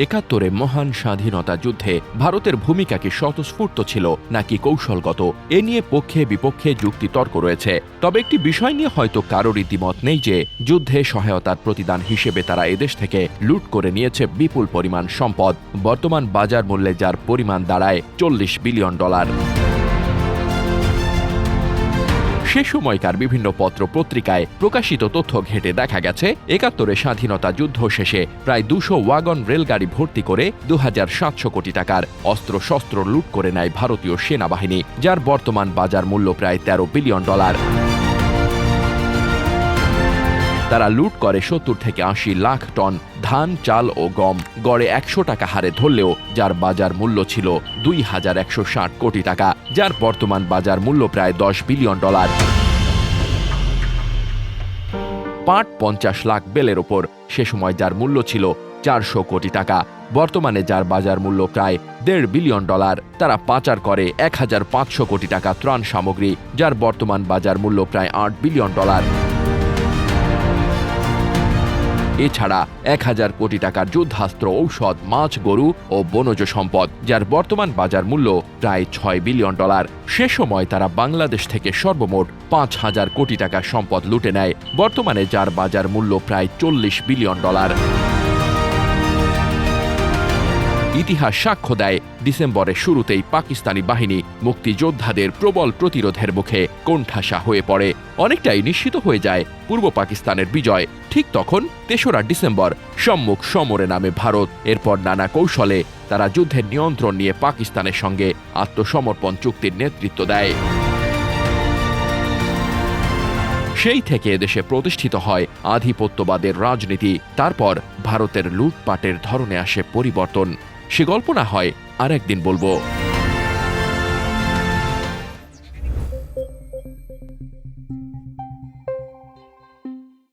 একাত্তরে মহান স্বাধীনতা যুদ্ধে ভারতের ভূমিকা কি স্বতঃস্ফূর্ত ছিল নাকি কৌশলগত? এ নিয়ে পক্ষে বিপক্ষে যুক্তিতর্ক রয়েছে। তবে একটি বিষয় নিয়ে হয়তো কারোর ইতিমত নেই যে, যুদ্ধে সহায়তার প্রতিদান হিসেবে তারা এদেশ থেকে লুট করে নিয়েছে বিপুল পরিমাণ সম্পদ। বর্তমান বাজার মূল্যে যার পরিমাণ দাঁড়ায় চল্লিশ বিলিয়ন ডলার। সে সময়কার বিভিন্ন পত্র পত্রিকায় প্রকাশিত তথ্য ঘেটে দেখা গেছে, একাত্তরে স্বাধীনতা যুদ্ধ শেষে প্রায় দুশো ওয়াগন রেলগাড়ি ভর্তি করে দু হাজার সাতশো কোটি টাকার অস্ত্রশস্ত্র লুট করে নেয় ভারতীয় সেনাবাহিনী, যার বর্তমান বাজার মূল্য প্রায় তেরো বিলিয়ন ডলার। তারা লুট করে সত্তর থেকে আশি লাখ টন ধান, চাল ও গম। গড়ে একশো টাকা হারে ধরলেও যার বাজার মূল্য ছিল দুই হাজার একশো ষাট কোটি টাকা, যার বর্তমান বাজার মূল্য প্রায় দশ বিলিয়ন ডলার। পাট পঞ্চাশ লাখ বেলের ওপর, সে সময় যার মূল্য ছিল চারশো কোটি টাকা, বর্তমানে যার বাজার মূল্য প্রায় দেড় বিলিয়ন ডলার, তারা পাচার করে এক হাজার পাঁচশো কোটি টাকা ত্রাণ সামগ্রী, যার বর্তমান বাজার মূল্য প্রায় আট বিলিয়ন ডলার। এছাড়া এক হাজার কোটি টাকার যুদ্ধাস্ত্র, ঔষধ, মাছ, গরু ও বনজ সম্পদ, যার বর্তমান বাজার মূল্য প্রায় ছয় বিলিয়ন ডলার। সে সময় তারা বাংলাদেশ থেকে সর্বমোট পাঁচ হাজার কোটি টাকার সম্পদ লুটে নেয়। বর্তমানে যার বাজার মূল্য প্রায় চল্লিশ বিলিয়ন ডলার। ইতিহাস সাক্ষ্য দেয়। ডিসেম্বরের শুরুতেই পাকিস্তানি বাহিনী মুক্তিযোদ্ধাদের প্রবল প্রতিরোধের মুখে কোণঠাসা হয়ে পড়ে। অনেকটাই নিশ্চিত হয়ে যায় পূর্ব পাকিস্তানের বিজয়। ঠিক তখন তেসরা ডিসেম্বর সম্মুখ সমরে নামে ভারত। এরপর নানা কৌশলে তারা যুদ্ধের নিয়ন্ত্রণ নিয়ে পাকিস্তানের সঙ্গে আত্মসমর্পণ চুক্তির নেতৃত্ব দেয়। সেই থেকে দেশে প্রতিষ্ঠিত হয় আধিপত্যবাদের রাজনীতি। তারপর ভারতের লুটপাটের ধরনে আসে পরিবর্তন। সে গল্প না হয় আর একদিন বলব।